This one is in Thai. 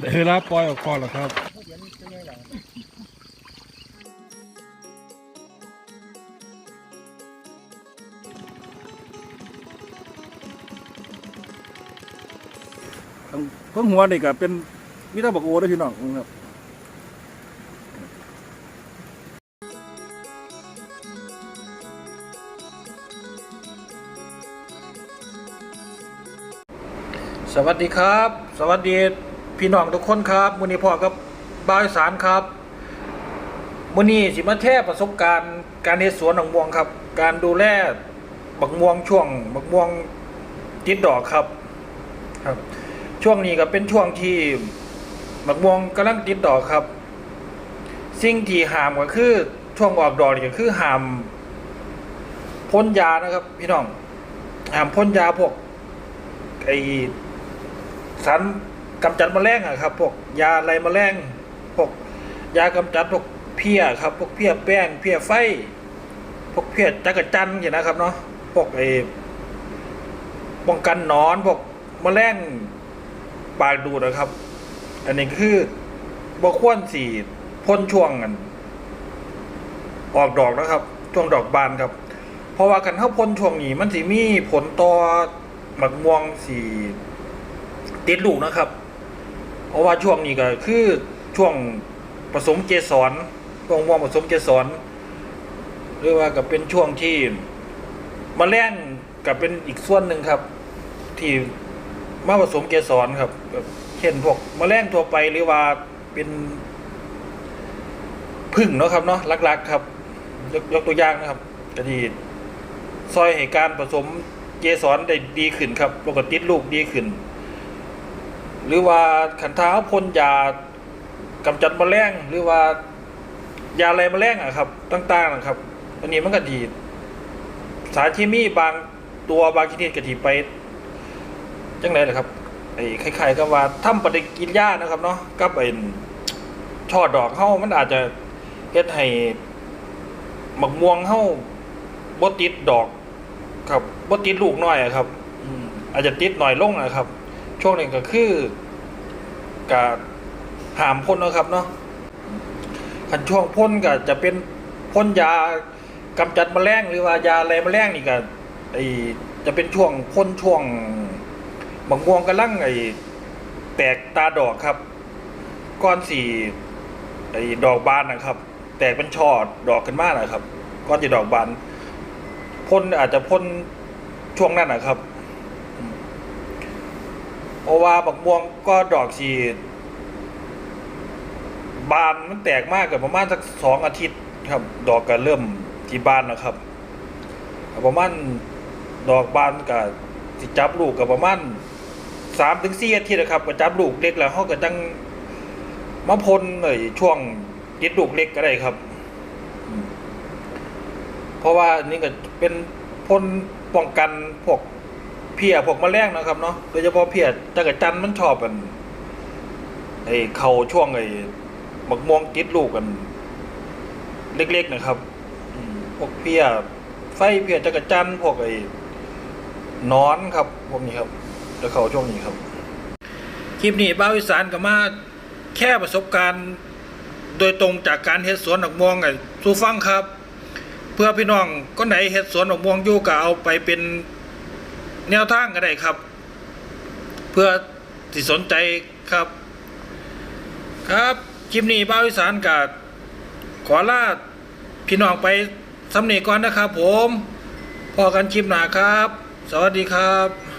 ได้เวลาปล่อยออกก่อนแล้วครับเพิ่งหัวนี่ก็เป็นมิตรบักโอเด้วยพี่น้องครับสวัสดีครับ สวัสดี พี่น้องทุกคนครับมื้อนี้พ่อกับบาวอีสารครับมื้อนี้สิมาแชร์ประสบการณ์การเฮ็ดสวนบักม่วงครับ การดูแลบักม่วงช่วงบักม่วงติดดอกครับ ครับ ช่วงนี้ก็เป็นช่วงที่บักม่วงกำลังติดดอกครับ สิ่งที่ห้ามก็คือช่วงออกดอกนี่ก็คือห้ามพ่นยานะครับ พี่น้องห้ามพ่นยาพวกไอสาร กำจัดแมลงอะครับ พวกยาไรแมลงพวกยากำจัดพวกเพี้ยครับ พวกเพี้ยแป้งเพี้ยไฟ พวกเพี้ยจักรจันอย่างนะครับเนาะพวกไอ้ป้องกันนอนพวกแมลงปากดูดนะครับ อันนี้คือบกควรสีพ่นช่วงกัน ออกดอกนะครับ ช่วงดอกบานครับ เพราะว่ากันเข้าพ่นช่วงนี้มันสีมีผลต่อหมักม่วงสีติดลูกนะครับ เพราะว่าช่วงนี้ก็คือช่วงผสมเกสรช่วงม่วงผสมเกสรหรือว่าก็เป็นช่วงที่มแมลงกับเป็นอีกส่วนหนึ่งครับ ที่มาผสมเกสรครับเช่นพวกมแมลงทั่วไปหรือว่าเป็นพึ่งเนาะครับเนาะลักๆครับ ยกยกตัวอย่างนะครับก็ที่ซอยให้การผสมเกสรได้ดีขึ้นครับแล้วก็ติดลูกดีขึ้น หรือว่าขันท้าพ่นยากำจัดแมลงหรือว่ายาอะไรแมลงอะครับ ต่างๆนะครับ อันนี้มันก็ดี สารเคมีบางตัวบางชนิดก็ถีไปจังไรล่ะครับไอ้ไข่ๆก็ว่าทำปฏิกิริยานะครับเนาะกับไอ้ช่อดอกเฮามันอาจจะเฮ็ดให้หมักม่วงเฮาบ่ติดดอก ครับบ่ติดลูกน้อยอะครับอืมอาจจะติดหน่อยลงนะครับ ช่วงหนึ่งก็คือการหามพ่นเนาะครับเนาะขันช่วงพ่นก็จะเป็นพ่นยากำจัดแมลงหรือว่ายาอะไรแมลงนี่ก็ไอจะเป็นช่วงพ่นช่วงบางม่วงกำลังไอแตกตาดอกครับ ก้อนสี่ไอดอกบานนะครับ แตกเป็นช่อดอกขึ้นมากนะครับ ก้อนจะดอกบานพ่นอาจจะพ่นช่วงนั้นนะครับ เพราะว่าบักม่วงก็ดอกสีบานมันแตกมากเกับประมาณสักสองอาทิตย์ครับ ดอกก็เริ่มที่บานนะครับ ประมาณดอกบานกับสิจับลูกกับประมาณสามถึงสี่อาทิตย์นะครับก็จับลูกเล็กแล้วเขาก็จังมาพ่นเลยช่วงติดลูกเล็กก็ได้ครับ เพราะว่านี่ก็เป็นพ่นป้องกันพวก เพียพวกแมลงนะครับเนาะโดยเฉพาะเพียจักรจันมันชอบกันไอ้เขาช่วงไอ้บักม่วงติดลูกกัน เล็กๆนะครับพวกเพียไฟเพียจักรจันพวกไอ้นอนครับพวกนี้ครับจะเขาช่วงนี้ครับ คลิปนี้บ้าวอีสานก็มาแค่ประสบการณ์โดยตรงจากการเฮ็ดสวนดอกม่วงไอ้สู่ฟังครับ เพื่อพี่น้องก็ไหนเฮ็ดสวนดอกม่วงอยู่ก็เอาไปเป็น แนวทางก็ได้ครับ เพื่อที่สนใจครับ ครับคลิปนี้บ้าวิสานกัดขอลาพี่น้องไปสำเนีก่อนนะครับผมพอกันคลิปหนาครับ สวัสดีครับ